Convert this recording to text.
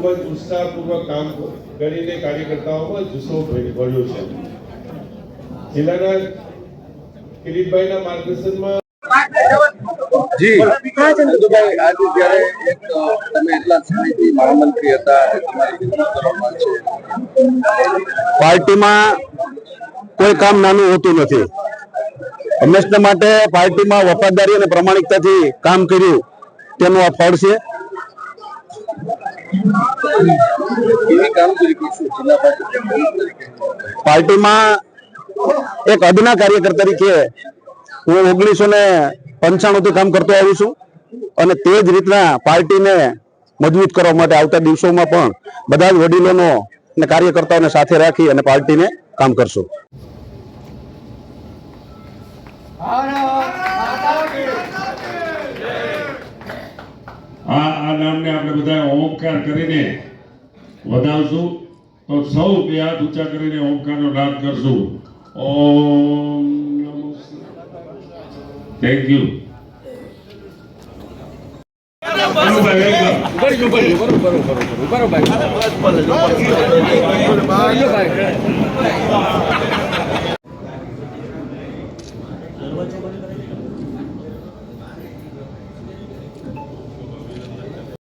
ખૂબ જ ઉત્સાહપૂર્વક કામ કરીને કાર્યકર્તાઓમાં જુસ્સો ભર્યો છે. જિલ્લાના કિરીટભાઈના માર્ગદર્શનમાં જી. ચંદુભાઈ આજે જ્યારે એક તમે એટલા સમયથી મહામંત્રી હતા અને તમારી નિમણૂક કરવામાં છે. પાર્ટીમાં કોઈ કામ નાનું હોતું નથી. હંમેશના માટે પાર્ટીમાં વફાદારી અને પ્રમાણિકતાથી કામ કર્યું તેનું આ ફળ છે. પાર્ટીમાં એક અદના કાર્યકર તરીકે હું ઓગણીસો ને પંચાણું થી કામ કરતો આવું છું અને તે જ રીતના પાર્ટીને મજબૂત કરવા માટે આવતા દિવસોમાં પણ બધા જ વડીલોનો અને કાર્યકર્તાઓને સાથે રાખી અને પાર્ટીને કામ કરશું. આ નામને આપણે બધા ઓમકાર કરીને વધારશું તો સૌ બે હાથ ઊંચા કરીને ઓમકારનો લાભ કરશું. ઓમ થેન્ક યુ બરોબર